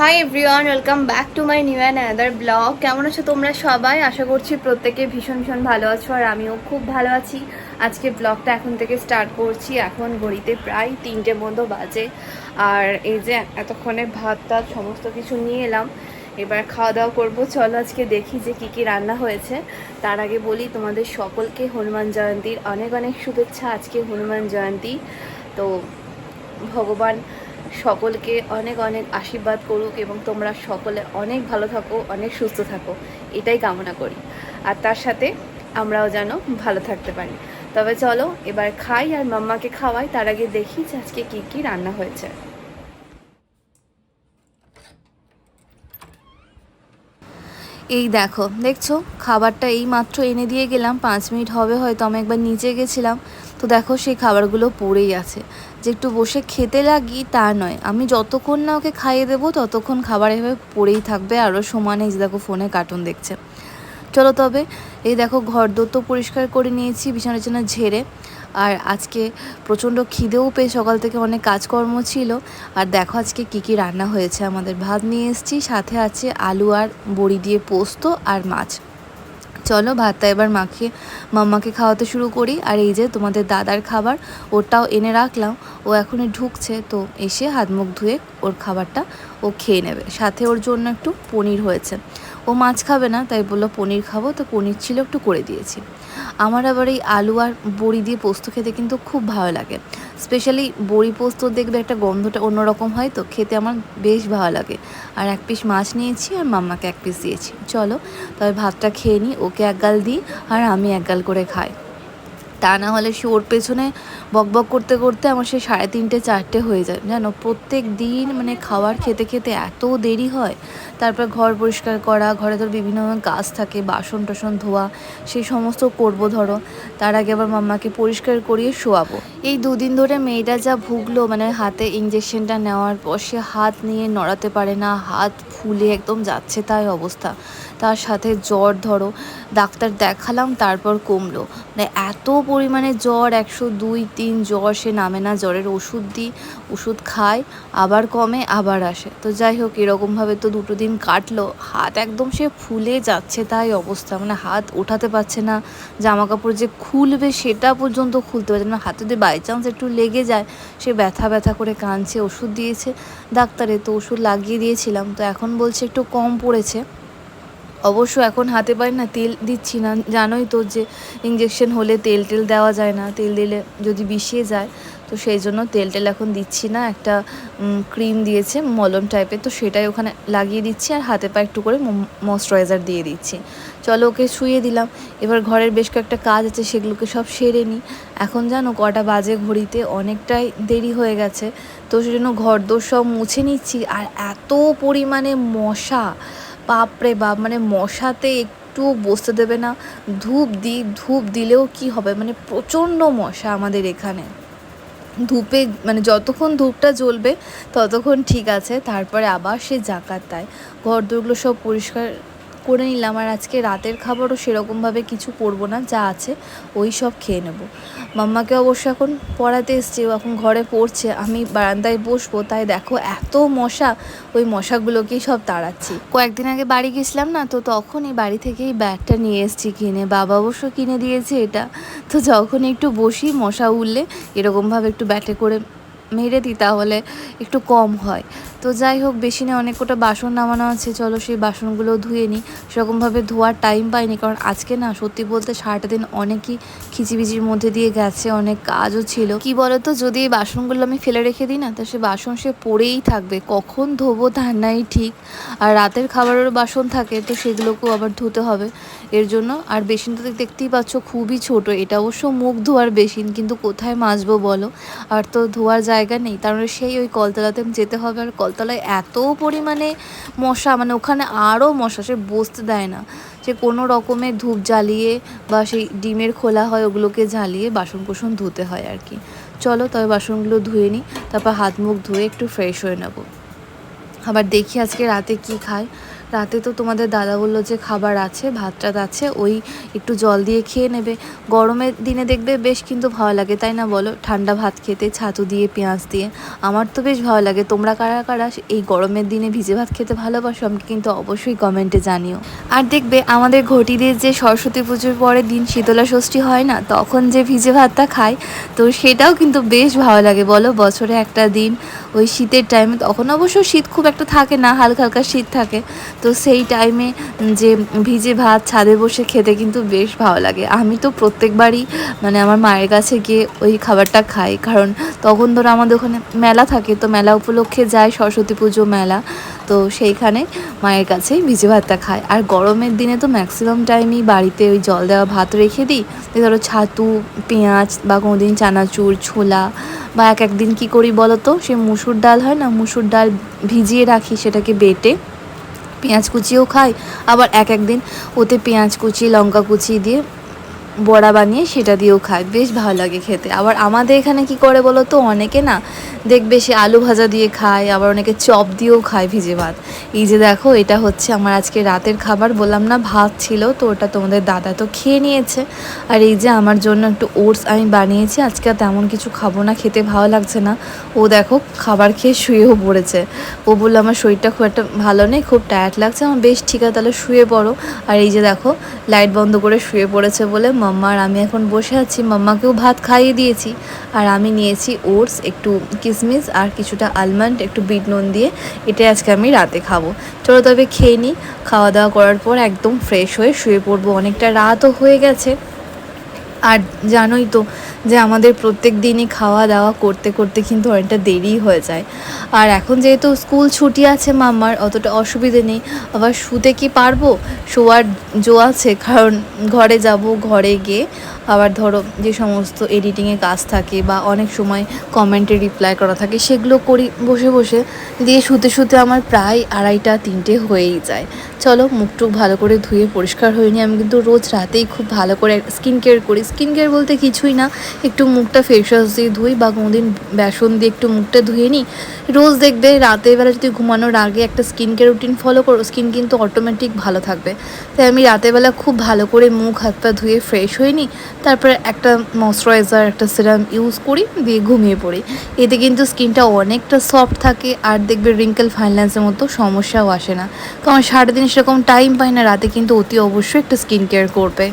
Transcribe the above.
Hi everyone welcome back to my new and another blog কেমন আছো তোমরা সবাই? আশা করছি প্রত্যেকে ভীষণ ভীষণ ভালো আছো আর আমিও খুব ভালো আছি। আজকে ব্লগটা এখন থেকে স্টার্ট করছি। এখন ঘড়িতে প্রায় তিনটে মতো বাজে। আর এই যে এতক্ষণে ভাত টাত সমস্ত কিছু নিয়ে এলাম। এবার খাওয়া দাওয়া করব। চলো আজকে দেখি যে কী কী রান্না হয়েছে। তার আগে বলি, তোমাদের সকলকে হনুমান জয়ন্তীর অনেক অনেক শুভেচ্ছা। আজকে হনুমান জয়ন্তী। তো ভগবান সকলকে অনেক অনেক আশীর্বাদ করুক এবং তোমরা সকলে অনেক ভালো থাকো, অনেক সুস্থ থাকো। এটাই কামনা করি। আর তার সাথে আমরাও যেন ভালো থাকতে পারি। তবে চলো, এবার খাই আর মাম্মাকে খাওয়াই। তার আগে দেখি যে আজকে কী কী রান্না হয়েছে। এই দেখো, দেখছ? খাবারটা এই মাত্র এনে দিয়ে গেলাম। পাঁচ মিনিট হবে, হয়তো আমি একবার নিচে গেছিলাম। তো দেখো সেই খাবারগুলো পড়েই আছে। যে একটু বসে খেতে লাগি তা নয়। আমি যতক্ষণ না ওকে খাইয়ে দেবো, ততক্ষণ খাবার এভাবে পড়েই থাকবে। আরও সমানে দেখো ফোনে কার্টুন দেখছে। চলো তবে, এই দেখো ঘর তো পরিষ্কার করে নিয়েছি, বিছানা টিছানা ঝেড়ে। আর আজকে প্রচণ্ড খিদেও পেয়ে সকাল থেকে অনেক কাজকর্ম ছিল। আর দেখো আজকে কি কি রান্না হয়েছে। আমাদের ভাত নিয়ে এসেছি, সাথে আছে আলু আর বড়ি দিয়ে পোস্ত আর মাছ। চলো ভাতটা এবার মাখিয়ে মাম্মাকে খাওয়াতে শুরু করি। আর এই যে তোমাদের দাদার খাবার ওটাও এনে রাখলাম। ও এখনই ঢুকছে, তো এসে হাত মুখ ধুয়ে ওর খাবারটা ও খেয়ে নেবে। সাথে ওর জন্য একটু পনির হয়েছে। ও মাছ খাবে না, তাই বলল, পনির খাব। তো পনির ছিল একটু করে দিয়েছি। আমার আবার এই আলু আর বড়ি দিয়ে পোস্ত খেতে কিন্তু খুব ভালো লাগে। স্পেশালি বড়ি পোস্ত দেখবে একটা গন্ধটা অন্যরকম হয় তো খেতে আমার বেশ ভালো লাগে। আর এক পিস মাছ নিয়েছি আর মাম্মাকে এক পিস দিয়েছি। চলো, তবে ভাতটা খেয়ে নিই ওকে এক গাল দিই আর আমি এক গাল করে খাই। তা না হলে সে ওর পেছনে বকবক করতে করতে আমার সে সাড়ে তিনটে, চারটে হয়ে যায়। জানো, প্রত্যেক দিন মানে খাবার খেতে খেতে এত দেরি হয়। তারপর ঘর পরিষ্কার করা, ঘরে ধর বিভিন্ন কাজ থাকে, বাসন টাসন ধোয়া, সেই সমস্ত করব ধরো। তার আগে আবার মাম্মাকে পরিষ্কার করিয়ে শোয়াবো। এই দুদিন ধরে মেয়েটা যা ভুগলো মানে হাতে ইঞ্জেকশনটা নেওয়ার পর সে হাত নিয়ে নড়াতে পারে না, হাত ফুলে একদম যাচ্ছে তাই অবস্থা। তার সাথে জ্বর ধরো, ডাক্তার দেখালাম, তারপর কমলো। মানে এত পরিমাণে জ্বর, একশো দুই, তিন জ্বর, সে নামে না জ্বরের ওষুধ দিই, ওষুধ খায় আবার কমে, আবার আসে। তো যাই হোক, এরকমভাবে তো দুটো দিন কাটলো। হাত একদম সে ফুলে যাচ্ছে তাই অবস্থা। মানে হাত ওঠাতে পারছে না জামা কাপড় যে খুলবে সেটা পর্যন্ত খুলতে পারছে না। হাতে যদি বাই চান্স একটু লেগে যায়, সে ব্যথা ব্যথা করে কাঁদছে, ওষুধ দিয়েছে। ডাক্তারে তো ওষুধ লাগিয়ে দিয়েছিলাম। তো এখন বলছে একটু কম পড়েছে। অবশ্য এখন হাতে পাই না, তেল দিচ্ছি না। জানোই তো যে ইঞ্জেকশন হলে তেল টেল দেওয়া যায় না, তেল দিলে যদি বিষিয়ে যায়, তো সেই জন্য তেল টেল এখন দিচ্ছি না। একটা ক্রিম দিয়েছে, মলম টাইপের তো সেটাই ওখানে লাগিয়ে দিচ্ছি আর হাতে পা একটু করে ময়শ্চারাইজার দিয়ে দিচ্ছি। চলো ওকে শুয়ে দিলাম। এবার ঘরের বেশ কয়েকটা কাজ আছে, সেগুলোকে সব সেরে নিই এখন জানো কটা বাজে ঘড়িতে, অনেকটাই দেরি হয়ে গেছে। তো সেই জন্য ঘর দোর সব মুছে নিচ্ছি। আর এত পরিমাণে মশা বাপরে বাপ মানে মশাতে একটুও বসতে দেবে না। ধূপ দিই ধূপ দিলেও কি হবে? মানে প্রচণ্ড মশা আমাদের এখানে। ধূপে মানে যতক্ষণ ধূপটা জ্বলবে, ততক্ষণ ঠিক আছে, তারপরে আবার সে জাকাত দেয়। ঘর দুর্গুলো সব পরিষ্কার করে নিলাম আর আজকে রাতের খাবারও সেরকমভাবে কিছু করব না, যা আছে ওই সব খেয়ে নেব। মাম্মাকে অবশ্য এখন পড়াতে এসছে এখন ঘরে পড়ছে, আমি বারান্দায় বসবো, তাই দেখো এত মশা, ওই মশাগুলোকেই সব তাড়াচ্ছি। কয়েকদিন আগে বাড়ি গেছিলাম না, তো তখন এই বাড়ি থেকেই ব্যাগটা নিয়ে এসেছি কিনে, বাবা অবশ্য কিনে দিয়েছে এটা, তো যখন একটু বসি মশা উঠলে এরকমভাবে একটু ব্যাটে করে মেরে দিই, তাহলে একটু কম হয়। তো যাই হোক, বেশি অনেক কটা বাসন নামানো আছে। চলো সেই বাসনগুলো ধুয়ে নিই। সেরকমভাবে ধোয়ার টাইম পাইনি, কারণ আজকে না, সত্যি বলতে সারাটা দিন অনেকই খিচিবিচির মধ্যে দিয়ে গেছে, অনেক কাজও ছিল। কি বলতো, যদি এই বাসনগুলো আমি ফেলে রেখে দিই না, তা সে বাসন সে পড়েই থাকবে। কখন ধোবো তার নাই ঠিক। আর রাতের খাবারেরও বাসন থাকে, তো সেগুলোকেও আবার ধুতে হবে। এর জন্য, আর বেসিনটা তো দেখতেই পাচ্ছ, খুবই ছোট। এটা অবশ্য মুখ ধোয়ার বেসিন, কিন্তু কোথায় মাজবো বলো? আর তো ধোয়ার জায়গা নেই তার সেই ওই কলতলাতে যেতে হবে আর কলতলায় এত পরিমাণে মশা মানে ওখানে আরও মশা, সে বসতে দেয় না। সে কোনো রকমের ধূপ জ্বালিয়ে বা সেই ডিমের খোলা হয়, ওগুলোকে জ্বালিয়ে বাসন কোসন ধুতে হয় আর কি। চলো তবে বাসনগুলো ধুয়ে নিই, তারপর হাত মুখ ধুয়ে একটু ফ্রেশ হয়ে নেব। আবার দেখি আজকে রাতে কি খায়। রাতে তো তোমাদের দাদা বলল যে খাবার আছে ভাত টাত আছে, ওই একটু জল দিয়ে খেয়ে নেবে। গরমের দিনে দেখবে বেশ কিন্তু ভালো লাগে, তাই না বলো? ঠান্ডা ভাত খেতে, ছাতু দিয়ে, পেঁয়াজ দিয়ে। আমার তো বেশ ভালো লাগে। তোমরা কারা কারা এই গরমের দিনে ভিজে ভাত খেতে ভালোবাসো আমাকে কিন্তু অবশ্যই কমেন্টে জানিও। আর দেখবে আমাদের ঘটিদের যে সরস্বতী পুজোর পরের দিন শীতলা ষষ্ঠী হয় না, তখন যে ভিজে ভাতটা খায়, তো সেটাও কিন্তু বেশ ভালো লাগে। বলো, বছরে একটা দিন ওই শীতের টাইমে তখন অবশ্য শীত খুব একটা থাকে না, হালকা হালকা শীত থাকে। তো সেই টাইমে যে ভিজে ভাত ছাদে বসে খেতে কিন্তু বেশ ভালো লাগে। আমি তো প্রত্যেকবারই মানে আমার মায়ের কাছে গিয়ে ওই খাবারটা খাই। কারণ তখন ধরো আমাদের ওখানে মেলা থাকে, তো মেলা উপলক্ষে যায় সরস্বতী পুজো মেলা। তো সেইখানে মায়ের কাছেই ভিজে ভাতটা খায় আর গরমের দিনে তো ম্যাক্সিমাম টাইমই বাড়িতে ওই জল দেওয়া ভাত রেখে দিই। ধরো ছাতু, পেঁয়াজ বা কোনো দিন চানাচুর, ছোলা বা এক একদিন কী করি বলো তো সে মুসুর ডাল হয় না, মুসুর ডাল ভিজিয়ে রাখি সেটাকে বেটে। পেঁয়াজ কুচিও খাই। আবার এক একদিন ওতে পেঁয়াজ কুচি লঙ্কা কুচি দিয়ে বড়া বানিয়ে সেটা দিয়েও খায়। বেশ ভালো লাগে খেতে। আবার আমাদের এখানে কি করে বলো তো? অনেকে না দেখবে সে আলু ভাজা দিয়ে খায়, আবার অনেকে চপ দিয়েও খায় ভিজে ভাত। এই যে দেখো, এটা হচ্ছে আমার আজকে রাতের খাবার। বললাম না ভাত ছিল, তো ওটা তোমাদের দাদা তো খেয়ে নিয়েছে। আর এই যে আমার জন্য একটু ওটস আমি বানিয়েছি, আজকে তেমন কিছু খাব না, খেতে ভালো লাগছে না। ও দেখো, খাবার খেয়ে শুয়েও পড়েছে। ও বলল, আমার শরীরটা খুব একটা ভালো নেই, খুব টায়ার্ড লাগছে। আমার বেশ ঠিক আছে, তাহলে শুয়ে পড়ো। আর এই যে দেখো লাইট বন্ধ করে শুয়ে পড়েছে বলে মাম্মা, আর আমি এখন বসে আছি, মাম্মাকেও ভাত খাইয়ে দিয়েছি। আর আমি নিয়েছি ওটস, একটু কিসমিস আর কিছুটা আলমন্ড, একটু বিট নুন দিয়ে। এটা আজকে আমি রাতে খাব। চলো তবে খেয়ে নিই খাওয়া দাওয়া করার পর একদম ফ্রেশ হয়ে শুয়ে পড়ব। অনেকটা রাতও হয়ে গেছে। আর জানোই তো যে আমাদের প্রত্যেক দিনই খাওয়া দাওয়া করতে করতে কিন্তু অনেকটা দেরি হয়ে যায়। আর এখন যেহেতু স্কুল ছুটি আছে মামার অতটা অসুবিধে নেই। আবার শুতে কি পারব? শোয়ার জো আছে, কারণ ঘরে যাব, ঘরে গিয়ে আবার ধরো যে সমস্ত এডিটিংয়ে কাজ থাকে বা অনেক সময় কমেন্টে রিপ্লাই করা থাকে, সেগুলো করি বসে বসে। দিয়ে শুতে শুতে আমার প্রায় আড়াইটা, তিনটে হয়েই যায়। চলো মুখটুক ভালো করে ধুয়ে পরিষ্কার হয়ে নিই। আমি কিন্তু রোজ রাতেই খুব ভালো করে স্কিন কেয়ার করি। স্কিন কেয়ার বলতে কিছুই না, একটু মুখটা ফেস ওয়াশ দিয়ে ধুই বা কোনোদিন বেসন দিয়ে একটু মুখটা ধুয়ে নিই। রোজ দেখবে রাতের বেলা যদি ঘুমানোর আগে একটা স্কিন কেয়ার রুটিন ফলো করো স্কিন কিন্তু অটোমেটিক ভালো থাকবে। তাই আমি রাতের বেলা খুব ভালো করে মুখ হাত পা ধুয়ে ফ্রেশ হয়ে নিই। তারপরে একটা ময়শ্চারাইজার একটা সিরাম ইউজ করি, দিয়ে ঘুমিয়ে পড়ি। এতে কিন্তু স্কিনটা অনেকটা সফট থাকে আর দেখবে রিঙ্কেল ফাইন্যান্সের মতো সমস্যাও আসে না। কারণ সারাদিন সেরকম টাইম পাই না, রাতে কিন্তু অতি অবশ্যই একটা স্কিন কেয়ার করবে।